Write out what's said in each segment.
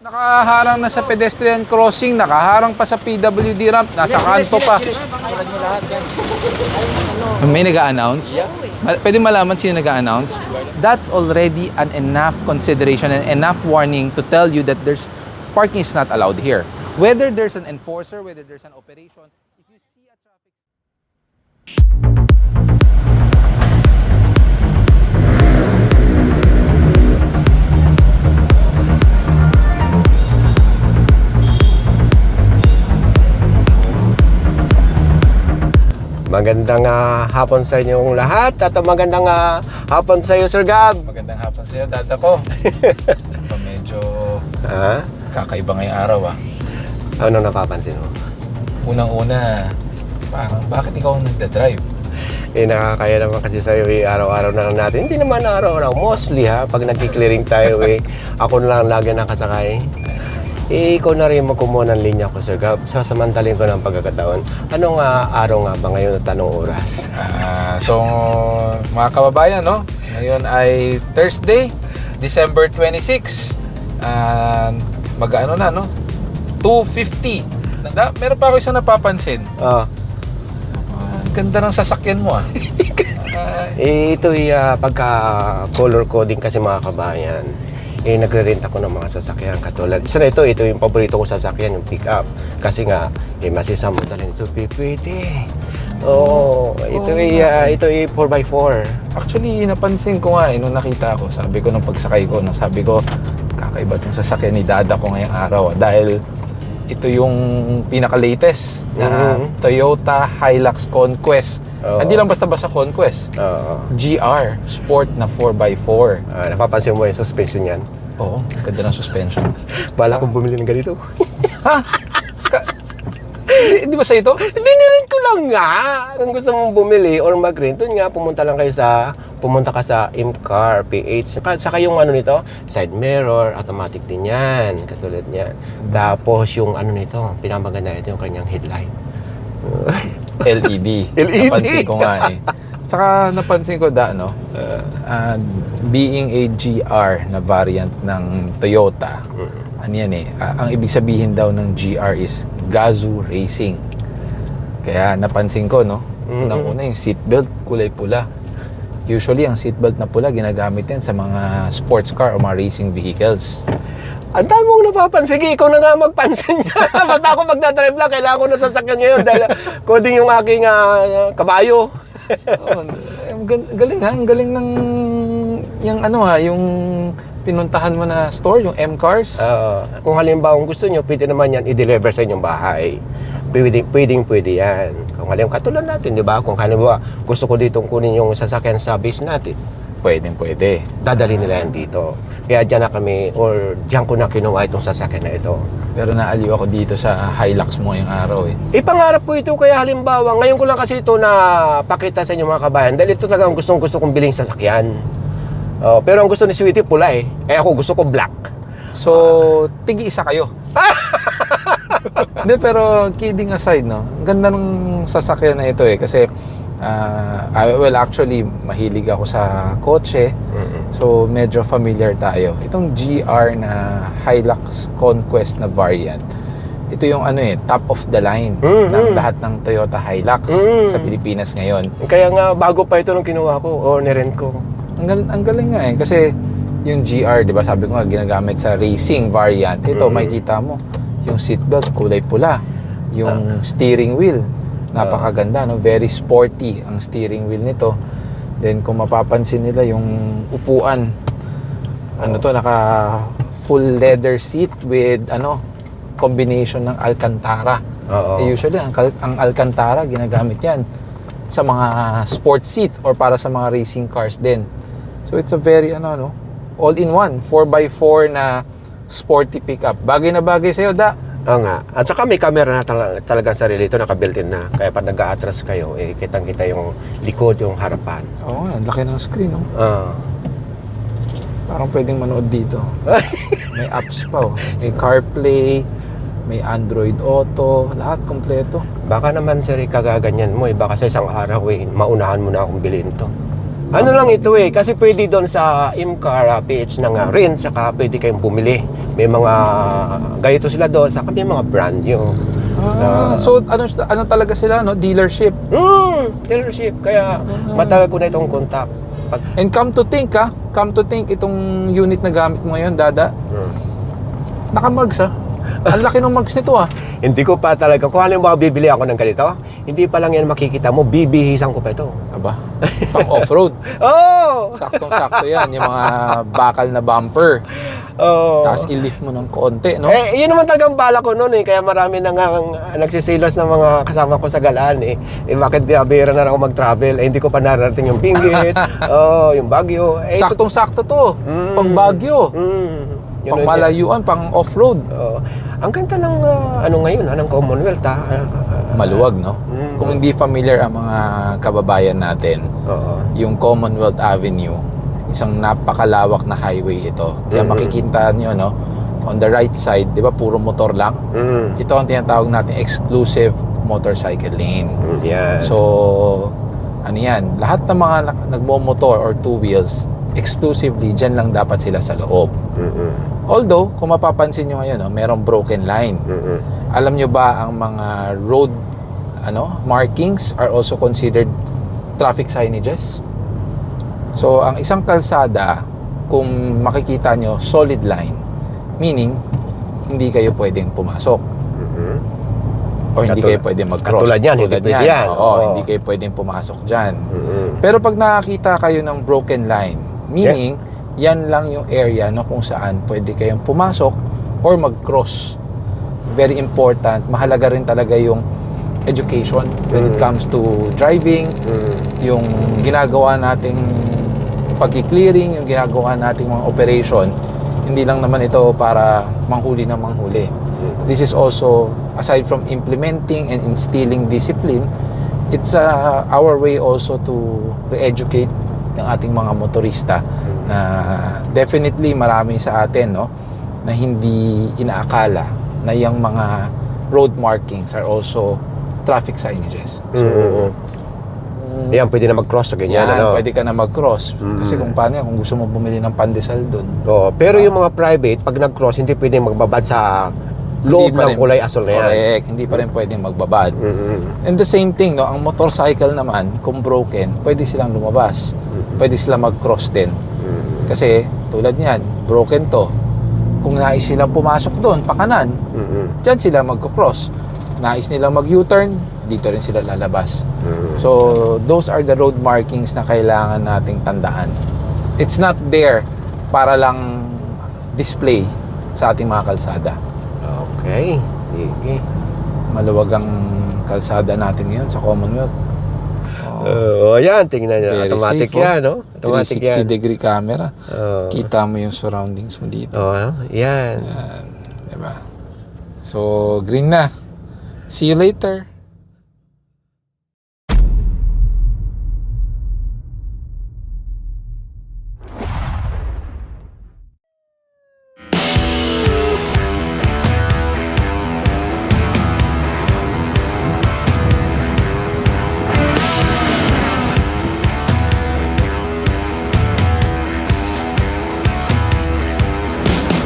Nakaharang na sa pedestrian crossing, nakaharang pa sa PWD ramp, nasa kanto pa. May nag-a-announce? Pwede malaman sino nag-a-announce? That's already an enough consideration and enough warning to tell you that there's parking is not allowed here. Whether there's an enforcer, whether there's an operation, Magandang ah, hapon sa inyong lahat at magandang ah, hapon sa iyo, Sir Gab. Magandang hapon sa'yo, dada ko. Medyo Ha? kakaiba ngayong araw ah. Ano napapansin mo? Unang-una, parang bakit ikaw ang nagda-drive? Eh, nakakaya naman kasi sa iyo eh, araw-araw na lang natin. Hindi naman araw-araw. Mostly ha, pag nagki-clearing tayo eh, ako na lang lagi nakasakay. Eh, ikaw na rin magkumuha ng linya ko, Sir Gab. Sasamantalin ko ng pagkakataon. Anong ah, araw nga ba ngayon at anong oras? Ah, so, mga kababayan, no? Ngayon ay Thursday, December 26. Ah, mag-ano na, no? 2.50. Nanda, meron pa ako isang napapansin. Ah, Ah, ang ganda ng sasakyan mo, ah. Eh, ito ay ah, pagka color coding kasi mga kabayan. Eh, nagre-rent ako ng mga sasakyan katulad. Isa na ito, ito yung paborito kong sasakyan, yung pick-up. Kasi nga, eh, masisama talin ito, pipwede. Oo, oh, ito ay, ah, ito ay 4x4. actually, napansin ko nga, eh, nung nakita ko, sabi ko nung pagsakay ko, no, sabi ko, kakaiba itong sasakyan ni Dada ko ngayong araw. ah, dahil ito yung pinaka-latest na Mhm. Toyota Hilux Conquest. Oo. Hindi lang basta-basta Conquest. Oo. GR, sport na 4x4. Ah, napapansin mo yung suspension yan? Oo, ganda ng suspension. Bala kong bumili ng ganito. ha? Di, ba sa ito? Hindi nirin ko lang nga. Kung gusto mong bumili or mag-rent, dun nga, pumunta lang kayo sa, pumunta ka sa Imcar PH. Saka, saka yung ano nito, side mirror, automatic din yan. Katulad niyan. Tapos yung ano nito, pinamaganda ito yung kanyang headlight. LED. LED. Napansin ko nga eh. Saka napansin ko da, no? Ah, being a GR na variant ng Toyota, ano yan eh, ah, ang ibig sabihin daw ng GR is Gazoo Racing. Kaya napansin ko, no? Unang-una yung seatbelt, kulay pula. Usually, ang seatbelt na pula, ginagamit yan sa mga sports car o mga racing vehicles. Ang dami mong napapansin. Sige, ikaw na nga magpansin niya. Basta ako magdadrive lang, kailangan ko ng sasakyan ngayon dahil coding yung aking ah, kabayo. Oh, galing ha, ang galing ng yung ano ha, yung pinuntahan mo na store, yung M-Cars. Oo. kung halimbawa kung gusto nyo, pwede naman yan i-deliver sa inyong bahay. Pwede, pwedeng pwede yan. Kung halimbawa, katulad natin, di ba? Kung halimbawa, gusto ko ditong kunin yung sasakyan sa base natin, Pwedeng pwede. dadali nila yan dito. Kaya dyan na kami, or dyan ko na kinuha itong sasakyan na ito. Pero naaliw ako dito sa Hilux mo yung araw eh. Eh, pangarap ko ito, kaya halimbawa, ngayon ko lang kasi ito na pakita sa inyo mga kabayan, dahil ito talagang gustong gusto kong biling sasakyan. Oh, pero ang gusto ni Sweetie pula eh. Eh ako gusto ko black. So, tigi-isa kayo. Hindi, pero kidding aside, no? Ang ganda ng sasakyan na ito eh. Kasi, ah, ah, well, actually, mahilig ako sa kotse. So, medyo familiar tayo. Itong GR na Hilux Conquest na variant, ito yung ano eh, top of the line Mhm. ng lahat ng Toyota Hilux Mhm. sa Pilipinas ngayon. Kaya nga, bago pa ito nung kinuha ko, o nirent ko. Ang, gal- ang galing nga eh. Kasi yung GR, di ba sabi ko nga, ginagamit sa racing variant. Ito, Mhm. makikita mo, yung seatbelt, kulay pula. Yung steering wheel, napakaganda. No? Very sporty ang steering wheel nito. Then kung mapapansin nila yung upuan, ano to, naka full leather seat with ano, combination ng Alcantara. Oo. Eh, usually, ang, ang Alcantara, ginagamit yan sa mga sport seat or para sa mga racing cars din. So, it's a very, ano, no, all-in-one, 4x4 na sporty pickup. Bagay na bagay sa'yo, da. Oo nga. At saka may camera na tala- talagang sarili ito, naka-built-in na. Kaya pag nag-a-atras kayo, eh, kitang-kita yung likod, yung harapan. Oo, nga, ang laki ng screen, no? Ah. Parang pwedeng manood dito. May apps pa, oh. May CarPlay, may Android Auto, lahat kompleto. baka naman sir, eh, kagaganyan mo eh. Baka sa isang araw eh, maunahan mo na akong bilhin to. Ano lang ito eh, kasi pwede doon sa Imcar ah, PH ng uh, rent, saka pwede kayong bumili. may mga ganito sila doon, saka may mga brand new. Ah, so ano ano talaga sila no? Dealership. Hmm, dealership. Kaya matagal ko na itong contact. Pag, And come to think ha, come to think itong unit na gamit mo ngayon, Dada, Hmm. naka-marks ha. Ang laki ng marks nito ha. Hindi ko pa talaga, kung ano yung mga bibili ako ng ganito, hindi pa lang yan makikita mo, bibihisan ko pa ito. Aba, pang off-road. Oh! Saktong-sakto yan, yung mga bakal na bumper. Oh. Tapos i-lift mo ng konti, no? Eh, yun naman talagang bala ko noon eh. Kaya marami na nga ang nagsisilos ng mga kasama ko sa galaan eh. Eh, bakit di abira na ako mag-travel? Eh, hindi ko pa nararating yung Pinggit, oh, yung Baguio. Eh, ito- Saktong-sakto to. Mm. Pang Baguio. Mm, yun Pang malayuan, pang off-road. Oo. ang ganda ng ah, ano ngayon, ah, ng Commonwealth ah. Ah, Maluwag, no? Mm. Kung hindi familiar ang mga kababayan natin, Oo. yung Commonwealth Avenue, isang napakalawak na highway ito. Kaya Mhm. makikita nyo, no? On the right side, di ba, puro motor lang? Mm. Ito ang tinatawag natin exclusive motorcycle lane. Mm, Yan. So, ano yan, lahat ng mga nagmo-motor or two wheels, exclusively, dyan lang dapat sila sa loob. Mm-mm. Although, kung mapapansin nyo ngayon, no, merong broken line. Mm-mm. Alam nyo ba ang mga road ano markings are also considered traffic signages? So, ang isang kalsada, kung makikita nyo, solid line, meaning, hindi kayo pwedeng pumasok Mm-mm. or hindi Katul- kayo pwedeng mag-cross. katulad yan, hindi pwede yan. Oo, Oo. hindi kayo pwedeng pumasok dyan. Mm-mm. Pero pag nakakita kayo ng broken line, meaning, yan lang yung area na kung saan pwede kayong pumasok or mag-cross. Very important. Mahalaga rin talaga yung education when it Mm. comes to driving, Mm. yung ginagawa nating pagki-clearing, yung ginagawa nating mga operation. Hindi lang naman ito para manghuli na manghuli. This is also, aside from implementing and instilling discipline, it's uh, our way also to re-educate ng ating mga motorista na definitely marami sa atin no na hindi inaakala na yung mga road markings are also traffic signages. So, Mm. Yan, pwede na mag-cross sa ganyan. yan, ano? pwede ka na mag-cross. Kasi kung paano yan, kung gusto mo bumili ng pandesal doon. Oo, pero yung mga private, pag nag-cross, hindi pwede magbabad sa loob ng kulay asol na yan. Correct. Hindi pa rin pwedeng magbabad. Mm-mm. And the same thing, no, ang motorcycle naman, kung broken, pwede silang lumabas. Pwede sila mag-cross din. Mm-mm. Kasi, tulad niyan, broken to. Kung nais silang pumasok doon, pakanan, Mm-mm. dyan sila magko-cross. Nais nilang mag-U-turn, dito rin sila lalabas. Mm-mm. So, those are the road markings na kailangan nating tandaan. It's not there para lang display sa ating mga kalsada. Okay. Sige. Maluwag ang kalsada natin ngayon sa Commonwealth. Oo, yan. Tingnan nyo. Very Automatic safe, oh. yan, no? Automatic 360 yan. degree camera. Oo. Kita mo yung surroundings mo dito. Oo, yan. Yan. Diba? So, green na. See you later.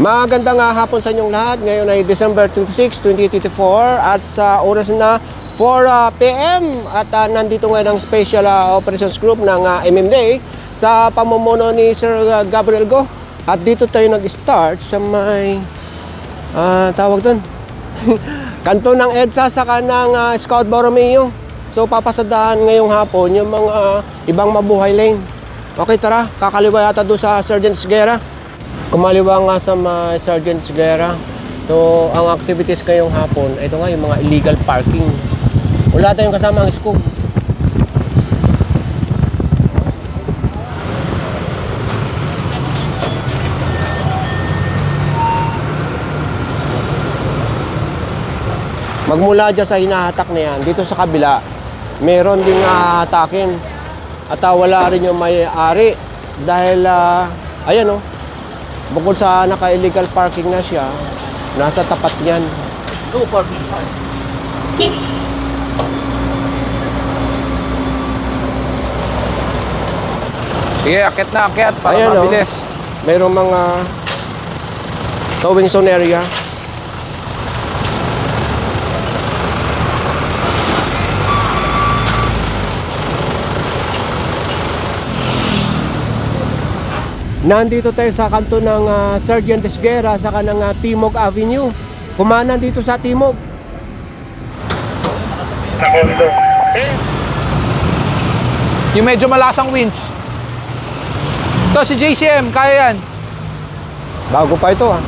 Magandang nga hapon sa inyong lahat. Ngayon ay December 26, 2024 at sa oras na 4 uh, p.m. at uh, nandito ngayon ang Special uh, Operations Group ng uh, MMDA sa pamumuno ni Sir uh, Gabriel Go. At dito tayo nag-start sa may ah, tawag doon. Kanto ng EDSA saka ng uh, Scout Borromeo. So papasadahan ngayong hapon yung mga ibang mabuhay lane. Okay, tara. Kakaliwa yata doon sa Sergeant's Guerra. Kumaliwa nga sa mga Sergeant's Guerra. So, ang activities ngayong hapon, ito nga yung mga illegal parking. Wala tayong kasama ang scoop. Magmula dyan sa hinahatak na yan, dito sa kabila, meron ding hahatakin. At ah, wala rin yung may-ari. Dahil, ah, ayan oh, bukod sa naka-illegal parking na siya, nasa tapat niyan. No parking sign. Sige, akit na akit para Ayan, oh. mabilis. Mayroong mga towing zone area. Nandito tayo sa kanto ng ah, Sergeant Esguera sa kanang ah, Timog Avenue. Kumanan dito sa Timog. Yung medyo malasang winch. To si JCM, kaya yan. Bago pa ito ah.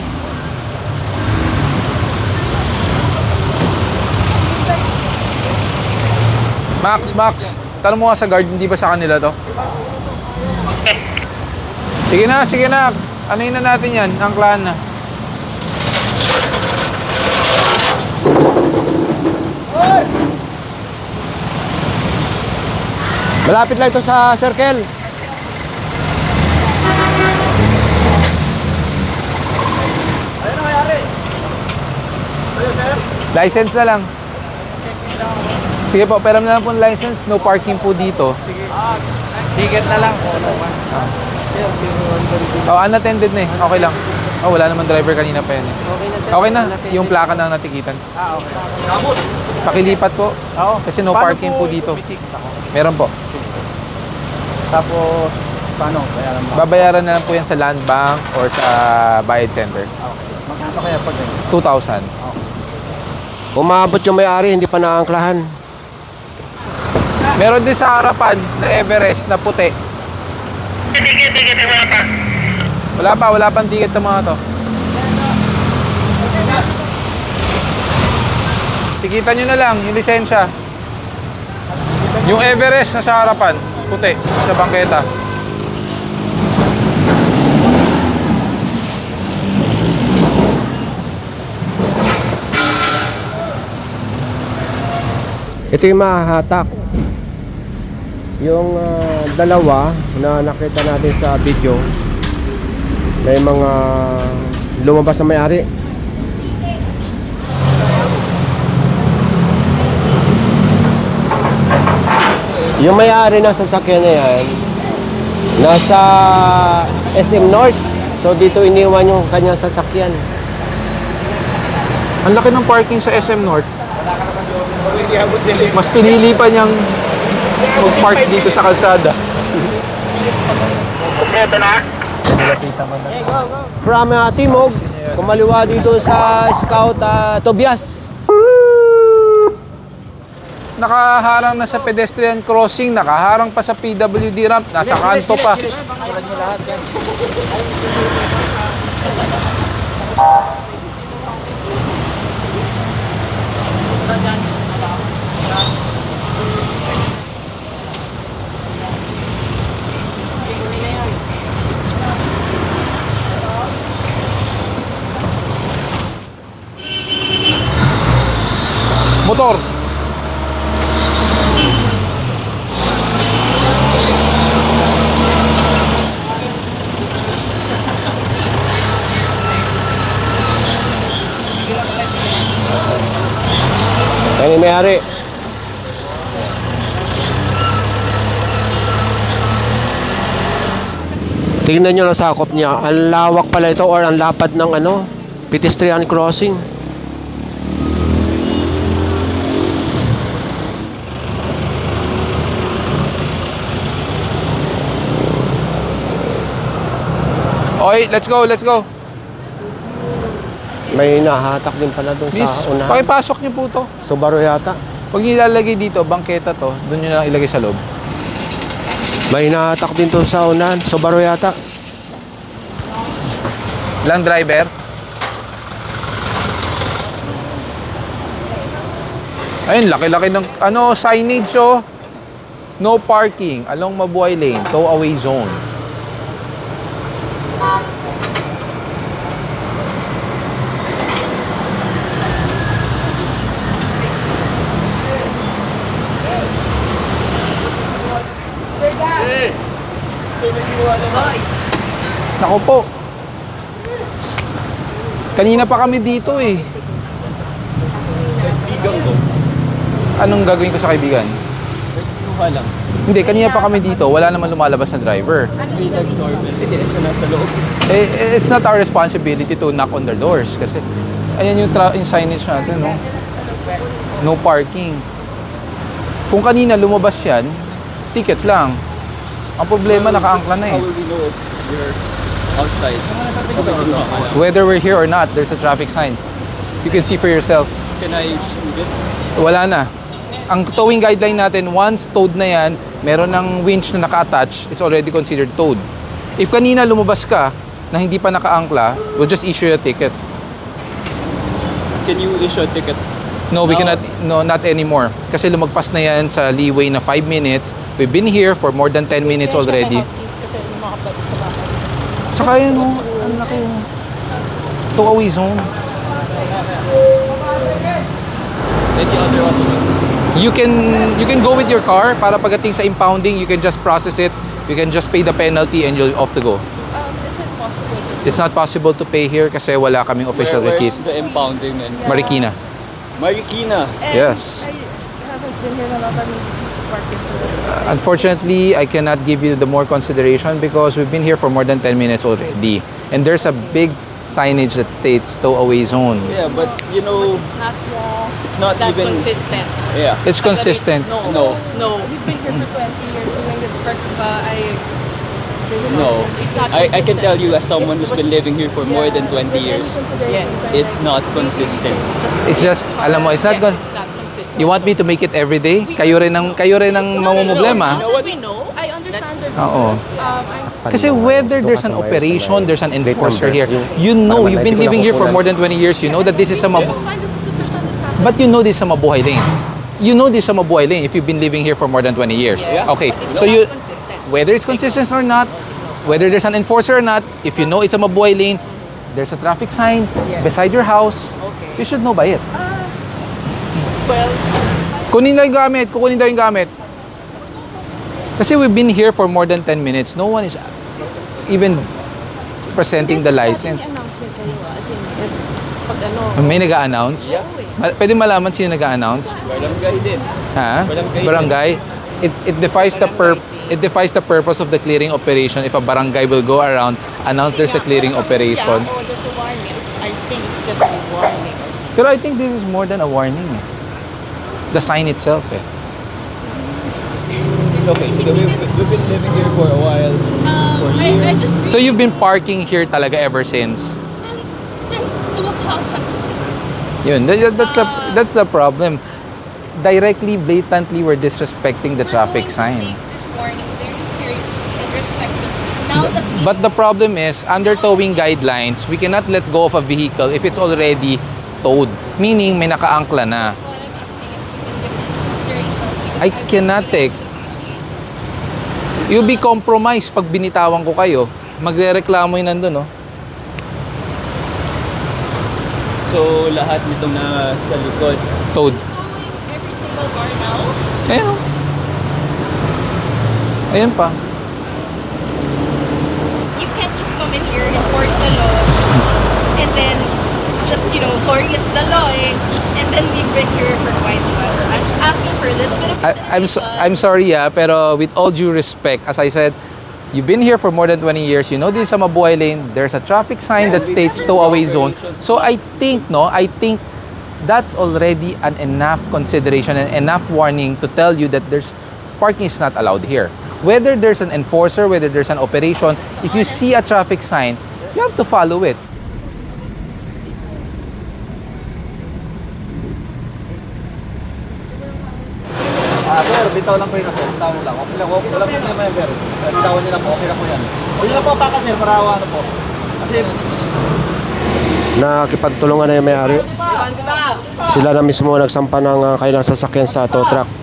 Max, Max, tanong mo nga sa guard, hindi ba sa kanila to? Sige na, sige na. Ano na natin yan? Ang clan na. Malapit lang ito sa circle. License na lang. Sige po, pero na lang po license. No parking po dito. Ticket na lang. Oo naman. Oh, unattended na eh. Okay lang. Oh, wala naman driver kanina pa yan eh. Okay na sir. Okay na, yung plaka na ang natikitan. Ah, okay. Pakilipat po. Oo. Kasi no Paano parking po dito. ako? Meron po. Tapos, paano? Bayaran mo? Babayaran na lang po yan sa land bank or sa bayad center. Ah, Okay. Magkano kaya pag ganyan? 2,000. Umabot yung may-ari, hindi pa naangklahan. Meron din sa harapan na Everest na puti. Wala pa, wala pang ticket ng mga to. Tikitan nyo na lang, yung lisensya. Yung Everest na sa harapan, puti, sa bangketa. Ito yung mahahatak. Yung ah, dalawa na nakita natin sa video, may mga lumabas na may-ari. Yung may-ari ng sasakyan na yan, nasa SM North. So dito iniwan yung kanyang sasakyan. Ang laki ng parking sa SM North. Mas pinili pa niyang mag-park dito sa kalsada. From uh, Timog, kumaliwa dito sa Scout uh, Tobias. Nakaharang na sa pedestrian crossing, nakaharang pa sa PWD ramp, nasa kanto pa. Motor. Yan yung may-ari. Tingnan nyo na sakop niya. Ang lawak pala ito or ang lapad ng ano, pedestrian crossing. Okay, let's go, let's go. May nahatak din pala doon Miss, sa unahan. pakipasok niyo po to. Subaru yata. Huwag niyo ilalagay dito, bangketa to. Doon niyo na lang ilagay sa loob. May nahatak din doon sa unahan. Subaru yata. Lang driver. Ayun, laki-laki ng ano signage oh. No parking along Mabuhay Lane, tow away zone. Nako po. Kanina pa kami dito eh. Anong gagawin ko sa kaibigan? pa lang. Hindi, kanina pa kami dito. Wala naman lumalabas na driver. May nag-doorbell. Hindi, isa nasa loob. Eh, it's not our responsibility to knock on their doors kasi ayan yung, tra- yung signage natin, no? No parking. Kung kanina lumabas yan, ticket lang. Ang problema, nakaangkla na eh. How will we know if we're outside? So. Whether we're here or not, there's a traffic sign. You can see for yourself. Can I shoot it? Wala na. Ang towing guideline natin, once towed na yan, meron ng winch na naka-attach, it's already considered towed. If kanina lumabas ka na hindi pa nakaangkla, we'll just issue you a ticket. Can you issue a ticket? No, we No. cannot, no, not anymore. Kasi lumagpas na yan sa leeway na 5 minutes. We've been here for more than 10 minutes already. Tsaka yun, oh, ang laki. Two away zone. Any other options? You can you can go with your car para pagdating sa impounding, you can just process it. You can just pay the penalty and you'll off to go. It's not possible to pay here kasi wala kaming official Where- receipt. Where's the impounding and Marikina. Marikina. And Yes. I haven't been here na lot of for Unfortunately, I cannot give you the more consideration because we've been here for more than 10 minutes already. And there's a big signage that states tow away zone. Yeah, but you know, It's not uh, it's not that even. consistent. Yeah. It's consistent. No, No. no. We've been here for 20 years doing this work. but I No. It's not I, I can consistent. tell you as someone who's been living here for more than 20 years, Yes. it's not consistent. It's just, alam mo, it's not yes, going... it's not consistent. You want me to make it every day? Kayo rin ang, kayo rin ang mamumblema. We know. I understand Oo. Um, Kasi whether there's an operation, there's an enforcer here, you know, you've been living here for more than 20 years, you know that this is a mab- is. But you know this sa Mabuhay Lane. You know this sa Mabuhay Lane if you've been living here for more than 20 years. Okay, so you, whether it's consistent or not, whether there's an enforcer or not, if you know it's a Mabuhay Lane, there's a traffic sign beside your house, you should know by it. Well, Kunin daw yung gamit, kukunin daw yung gamit. Kasi we've been here for more than 10 minutes. No one is even presenting the license. May announcement kayo. As in, pag ano. May nag-a-announce? Yeah. Ma- Pwede malaman sino nag-a-announce? Barangay din. Ha? Barangay. Barangay? It, it defies the pur it defies the purpose of the clearing operation if a barangay will go around announce there's a clearing operation. Yeah, oh, there's a warning. It's, I think it's just a warning or something. Pero I think this is more than a warning. eh. The sign itself eh. Okay, so we've, we've been living here for a while. Um, I, I just So you've been parking here talaga ever since? since since Tulip House had six. Yun, that- that's the that's the problem. Directly, blatantly, we're disrespecting the traffic sign. This warning very seriously and respect it. Because now that we But the problem is, under towing guidelines, we cannot let go of a vehicle if it's already towed. Meaning, may nakaangkla na. I cannot take. You'll be compromised pag binitawan ko kayo. Magre-reklamo yun nandun, no? So, lahat nitong na sa likod. Towed. every single car now. Ayan, oh. Ayan pa. You can't just come in here, enforce the law, and then just, you know, sorry, it's the law, eh? And then we've been here for quite a while. So I'm just asking for a little bit of I, I'm so, I'm sorry yeah, pero with all due respect, as I said, you've been here for more than 20 years. You know this is a Mabuhay Lane. There's a traffic sign that states tow away zone. So I think no, I think that's already an enough consideration and enough warning to tell you that there's parking is not allowed here. Whether there's an enforcer, whether there's an operation, if you see a traffic sign, you have to follow it. Bitaw lang po yun sir. Bitaw lang. Okay lang. Okay lang problema yan, sir. Bitawan niyo lang po. Okay lang po yan. Huwag niyo lang po paka, sir, para ano po. Kasi, Nakikipagtulungan na yung may-ari. Sila na mismo nagsampa ng uh, kailang sasakyan sa tow truck.